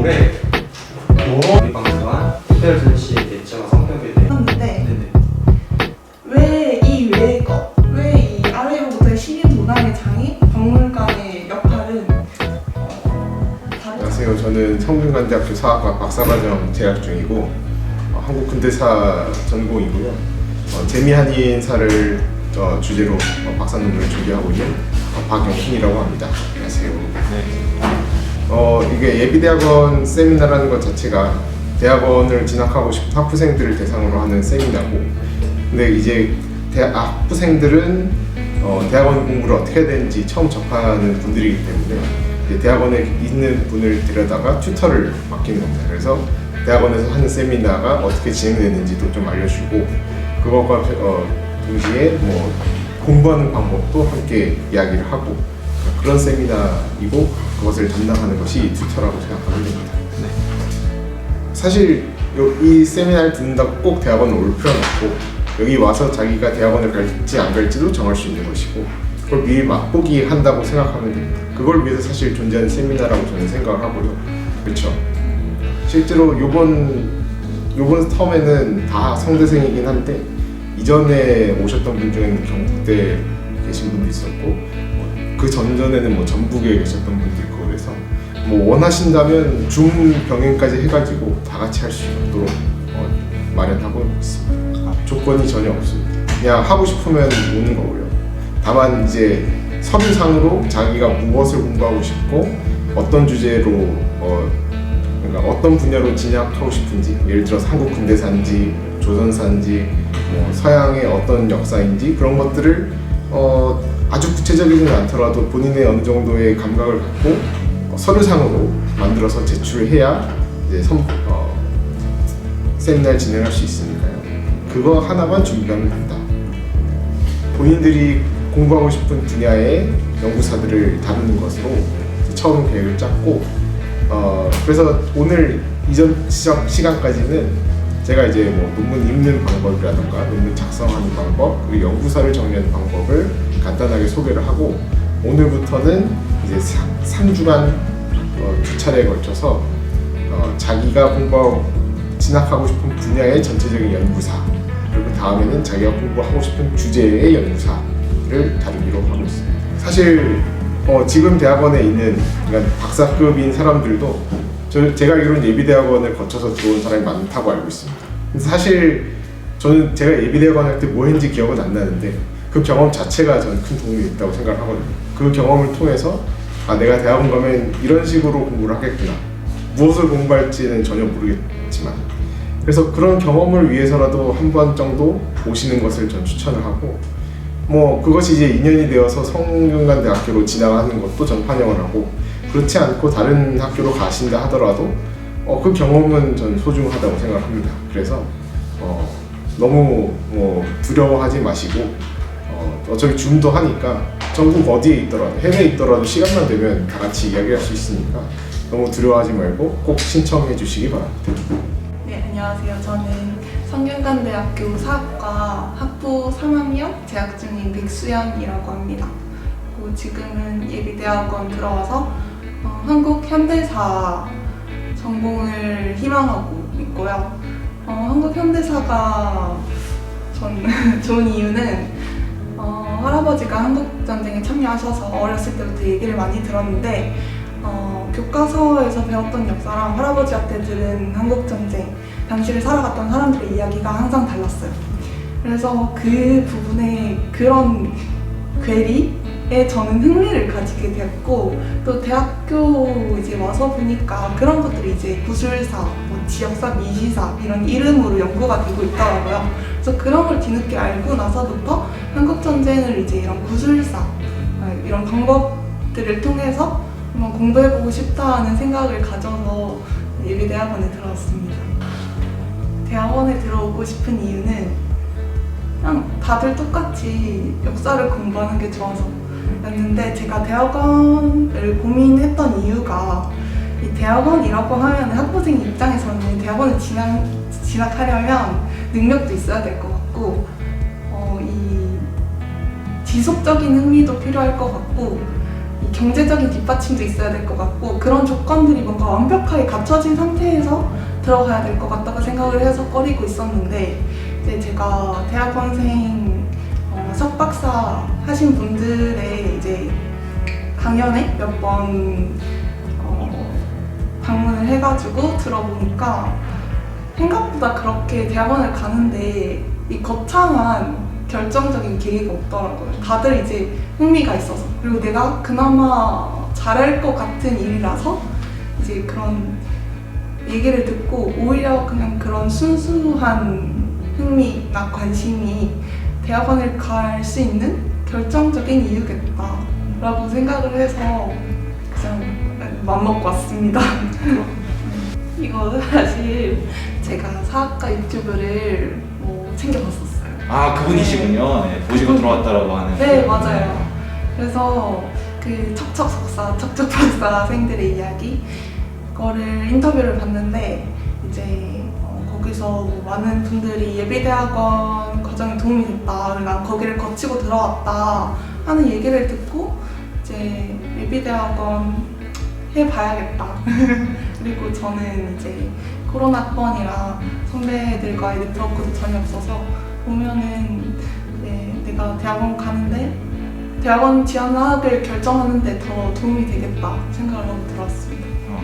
여름과 겨울에 여러 박물관 특별 전시의 대처와 성격에 대해 했는데 네네. 왜이 외의 것, 왜이 아래로부터의 시민 문화의 장이 박물관의 역할은 어? 안녕하세요. 저는 성균관대학교 사학과 박사과정 재학 중이고 어, 한국 근대사 전공이고요. 어, 재미한인사를 어, 주제로 어, 박사 논문을 준비하고 있는 어, 박영hin이라고 합니다. 안녕하세요. 어, 이게 예비대학원 세미나라는 것 자체가 대학원을 진학하고 싶은 학부생들을 대상으로 하는 세미나고 근데 이제 대학 학부생들은 어, 대학원 공부를 어떻게 해야 되는지 처음 접하는 분들이기 때문에 대학원에 있는 분을 데려다가 튜터를 맡기는 겁니다. 그래서 대학원에서 하는 세미나가 어떻게 진행되는지도 좀 알려주고 그것과 어, 동시에 뭐 공부하는 방법도 함께 이야기를 하고 그런 세미나이고 그것을 담당하는 것이 튜터라고 생각하면 됩니다. 사실 요- 이 세미나를 듣는다고 꼭 대학원을 올 필요는 없고 여기 와서 자기가 대학원을 갈지 안 갈지도 정할 수 있는 것이고 그걸 미리 맛보기 한다고 생각하면 됩니다. 그걸 위해서 사실 존재하는 세미나라고 저는 생각을 하고요. 그렇죠. 실제로 요번 요번 텀에는 다 성대생이긴 한데 이전에 오셨던 분 중에는 경북대 계신 분도 있었고 뭐 그 전전에는 뭐 전북에 계셨던 분도 있고 그래서 뭐 원하신다면 줌 병행까지 해가지고 다 같이 할 수 있도록 어, 마련하고 있습니다. 조건이 전혀 없습니다. 그냥 하고 싶으면 오는 거고요. 다만 이제 서류상으로 자기가 무엇을 공부하고 싶고 어떤 주제로 어, 그러니까 어떤 분야로 진학하고 싶은지 예를 들어서 한국 근대사인지 조선사인지 뭐 서양의 어떤 역사인지 그런 것들을 어, 아주 구체적이지는 않더라도 본인의 어느 정도의 감각을 갖고 어, 서류상으로 만들어서 제출해야 이제 선, 어, 세미나를 진행할 수 있으니까요. 그거 하나만 준비하면 된다. 본인들이 공부하고 싶은 분야의 연구사들을 다루는 것으로 처음 계획을 짰고 어, 그래서 오늘 이전 시작 시간까지는 제가 이제 뭐 논문 읽는 방법이라던가 논문 작성하는 방법 그리고 연구사를 정리하는 방법을 간단하게 소개를 하고 오늘부터는 이제 3주간 어, 두 차례에 걸쳐서 어, 자기가 공부하고 진학하고 싶은 분야의 전체적인 연구사 그리고 다음에는 자기가 공부하고 싶은 주제의 연구사를 다루기로 하고 있습니다. 사실 어, 지금 대학원에 있는 그러니까 박사급인 사람들도 저, 제가 알기로는 예비대학원을 거쳐서 들어온 사람이 많다고 알고 있습니다. 사실 저는 제가 예비대학원 할 때 뭐 했는지 기억은 안 나는데 그 경험 자체가 저는 큰 도움이 됐다고 생각을 하거든요. 그 경험을 통해서 아 내가 대학원 가면 이런 식으로 공부를 하겠구나. 무엇을 공부할지는 전혀 모르겠지만 그래서 그런 경험을 위해서라도 한 번 정도 오시는 것을 전 추천을 하고 뭐 그것이 이제 인연이 되어서 성균관대학교로 진학하는 것도 전 환영을 하고 그렇지 않고 다른 학교로 가신다 하더라도 어, 그 경험은 전 소중하다고 생각합니다. 그래서 어, 너무 뭐 두려워하지 마시고 어, 어차피 줌도 하니까 전국 어디에 있더라도 해외에 있더라도 시간만 되면 다 같이 이야기할 수 있으니까 너무 두려워하지 말고 꼭 신청해 주시기 바랍니다. 네, 안녕하세요. 저는 성균관대학교 사학과 학부 3학년 재학 중인 백수연이라고 합니다. 그리고 지금은 예비대학원 들어와서 어, 한국 현대사 전공을 희망하고 있고요. 어, 한국 현대사가 전 좋은 이유는 어, 할아버지가 한국 전쟁에 참여하셔서 어렸을 때부터 얘기를 많이 들었는데 어, 교과서에서 배웠던 역사랑 할아버지한테 들은 한국 전쟁 당시를 살아갔던 사람들의 이야기가 항상 달랐어요. 그래서 그 부분에 그런 괴리에 저는 흥미를 가지게 되었고 또 대학교 이제 와서 보니까 그런 것들이 이제 구술사, 뭐 지역사, 미시사 이런 이름으로 연구가 되고 있더라고요. 그래서 그런 걸 뒤늦게 알고 나서 부터 한국 전쟁을 이제 이런 구술사 아, 이런 방법들을 통해서 한번 공부해보고 싶다는 생각을 가져서 예비 대학원에 들어왔습니다. 대학원에 들어오고 싶은 이유는 그냥 다들 똑같이 역사를 공부하는 게 좋아서 였는데 제가 대학원을 고민했던 이유가 이 대학원이라고 하면 학부생 입장에서는 대학원을 진학, 진학하려면 능력도 있어야 될 것 같고 어, 이 지속적인 흥미도 필요할 것 같고 이 경제적인 뒷받침도 있어야 될 것 같고 그런 조건들이 뭔가 완벽하게 갖춰진 상태에서 들어가야 될 것 같다고 생각을 해서 꺼리고 있었는데 이제 제가 대학원생 어, 석박사 하신 분들의 이제 강연에 몇번 어, 방문을 해가지고 들어보니까 생각보다 그렇게 대학원을 가는데 이 거창한 결정적인 계기가 없더라고요. 다들 이제 흥미가 있어서 그리고 내가 그나마 잘할 것 같은 일이라서 이제 그런 얘기를 듣고 오히려 그냥 그런 순수한 흥미나 관심이 대학원을 갈 수 있는 결정적인 이유겠다라고 생각을 해서 그냥 맘먹고 왔습니다. 이거 사실 제가 사학과 유튜브를 뭐 챙겨봤었어요. 아 그분이시군요. 네, 보시고 들어왔다라고 하는. 네, 맞아요. 그래서 그 척척 석사, 척척 박사생들의 이야기 거를 인터뷰를 봤는데 이제 어, 거기서 뭐 많은 분들이 예비대학원 과정에 도움이 됐다. 난 거기를 거치고 들어왔다 하는 얘기를 듣고 이제 예비대학원 해봐야겠다. 그리고 저는 이제 코로나 학번이라 선배들과의 네트워크도 전혀 없어서 보면은 네, 내가 대학원 가는데 대학원 지원학을 결정하는데 더 도움이 되겠다 생각을 하고 들어왔습니다. 어,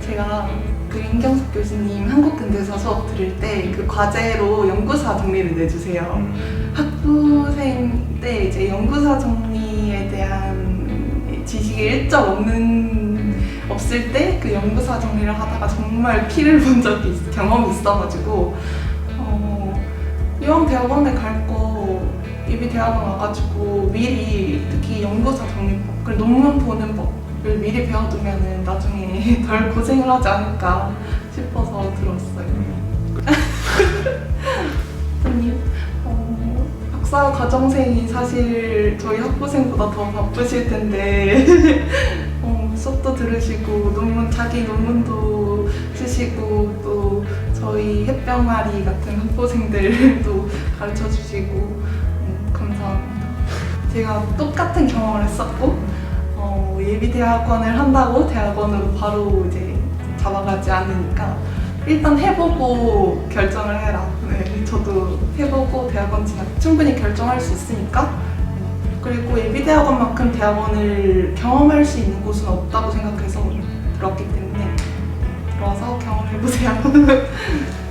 제가 그 임경석 교수님 한국근대사 수업 들을 때 그 과제로 연구사 정리를 내주세요. 음, 학부생 때 이제 연구사 정리에 대한 지식이 1점 없는 없을 때 그 연구사 정리를 하다가 정말 피를 본 적이 있, 경험이 있어가지고 어, 이왕 대학원에 갈 거 예비 대학원 와가지고 미리 특히 연구사 정리법 그리고 논문 보는 법을 미리 배워두면은 나중에 덜 고생을 하지 않을까 싶어서 들었어요. 아니, 어, 박사 과정생이 사실 저희 학부생보다 더 바쁘실 텐데 들으시고 논문 자기 논문도 쓰시고 또 저희 햇병아리 같은 학부생들도 가르쳐 주시고 음, 감사합니다. 제가 똑같은 경험을 했었고 어, 예비 대학원을 한다고 대학원으로 바로 이제 잡아가지 않으니까 일단 해보고 결정을 해라. 네, 저도 해보고 대학원 진학 충분히 결정할 수 있으니까. 네, 그리고 예비 대학원만큼 대학원을 경험할 수 있는 곳은 없다고 생각해서 들었기 때문에 네, 들어와서 경험해보세요.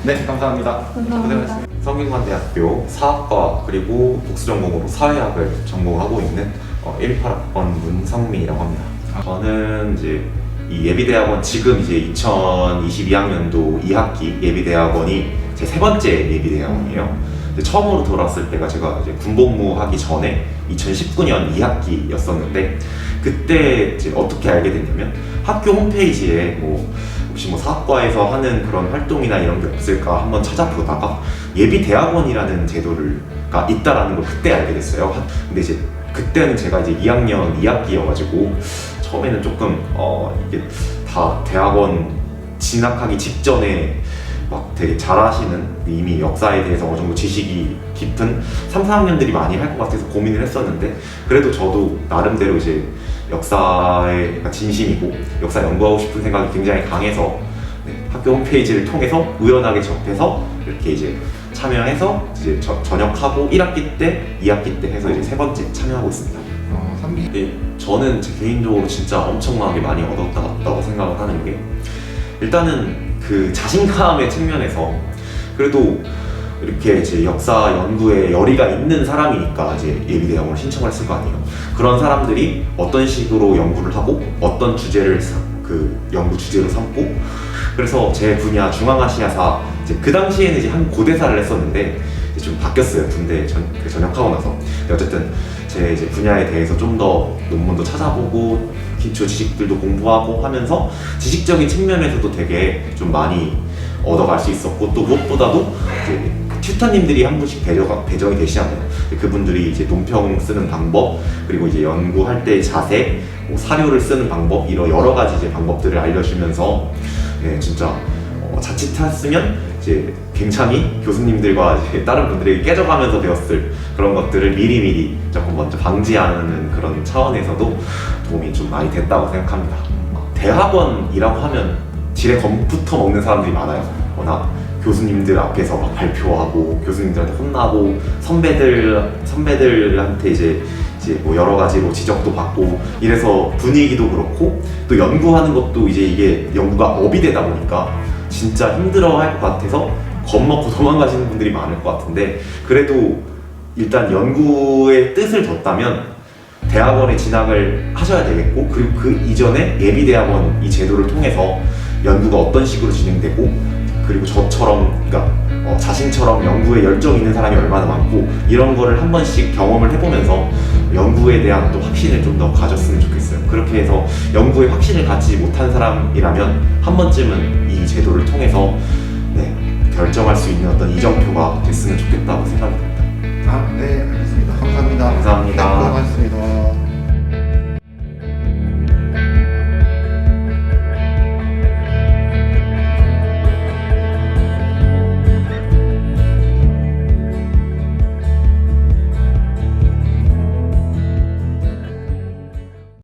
네 감사합니다. 감사합니다. 성균관대학교 사학과 그리고 복수전공으로 사회학을 전공하고 있는 어, 18학번 문성민이라고 합니다. 저는 이제 이 예비대학원 지금 이제 2022학년도 2학기 예비대학원이 제 세 번째 예비대학원이에요. 근데 처음으로 들어왔을 때가 제가 이제 군복무 하기 전에 2019년 2학기였었는데 그때 이제 어떻게 알게 됐냐면 학교 홈페이지에 뭐 혹시 뭐 사학과에서 하는 그런 활동이나 이런 게 없을까 한번 찾아보다가 예비 대학원이라는 제도가 있다라는 걸 그때 알게 됐어요. 한- 근데 이제 그때는 제가 이제 2학년 2학기여가지고 처음에는 조금 어 이게 다 대학원 진학하기 직전에 막 되게 잘하시는 이미 역사에 대해서 어느 정도 지식이 깊은 3, 4학년들이 많이 할 것 같아서 고민을 했었는데 그래도 저도 나름대로 이제 역사에 진심이고 역사 연구하고 싶은 생각이 굉장히 강해서 네, 학교 홈페이지를 통해서 우연하게 접해서 이렇게 이제 참여해서 이제 저- 전역하고 1학기 때, 2학기 때 해서 이제 세 번째 참여하고 있습니다. 어, 3기 네, 저는 제 개인적으로 진짜 엄청나게 많이 얻었다고 생각을 하는 게 일단은 그 자신감의 측면에서 그래도 이렇게 이제 역사 연구에 열의가 있는 사람이니까 이제 예비대학원을 신청을 했을 거 아니에요. 그런 사람들이 어떤 식으로 연구를 하고 어떤 주제를 사- 그 연구 주제로 삼고 그래서 제 분야 중앙아시아사 이제 그 당시에는 이제 한 고대사를 했었는데 이제 좀 바뀌었어요 군대 전, 그 전역하고 나서 어쨌든 제 이제 분야에 대해서 좀 더 논문도 찾아보고 기초 지식들도 공부하고 하면서 지식적인 측면에서도 되게 좀 많이 얻어갈 수 있었고 또 무엇보다도 이제 튜터님들이 한 분씩 배정, 배정이 되시잖아요. 그분들이 이제 논평 쓰는 방법, 그리고 이제 연구할 때 자세, 뭐 사료를 쓰는 방법, 이런 여러 가지 이제 방법들을 알려주면서 네, 진짜 어, 자칫했으면 이제 굉장히 교수님들과 이제 다른 분들에게 깨져가면서 배웠을 그런 것들을 미리미리 조금 먼저 방지하는 그런 차원에서도 도움이 좀 많이 됐다고 생각합니다. 대학원이라고 하면 지레 검부터 먹는 사람들이 많아요. 워낙 교수님들 앞에서 막 발표하고 교수님들한테 혼나고 선배들 선배들한테 이제 이제 뭐 여러 가지로 지적도 받고 이래서 분위기도 그렇고 또 연구하는 것도 이제 이게 연구가 업이 되다 보니까 진짜 힘들어할 것 같아서 겁먹고 도망가시는 분들이 많을 것 같은데 그래도 일단 연구의 뜻을 뒀다면 대학원에 진학을 하셔야 되겠고 그리고 그 이전에 예비 대학원 이 제도를 통해서 연구가 어떤 식으로 진행되고 그리고 저처럼 그러니까 어, 자신처럼 연구에 열정 있는 사람이 얼마나 많고 이런 거를 한 번씩 경험을 해보면서 연구에 대한 또 확신을 좀 더 가졌으면 좋겠어요. 그렇게 해서 연구에 확신을 갖지 못한 사람이라면 한 번쯤은 이 제도를 통해서 네, 결정할 수 있는 어떤 이정표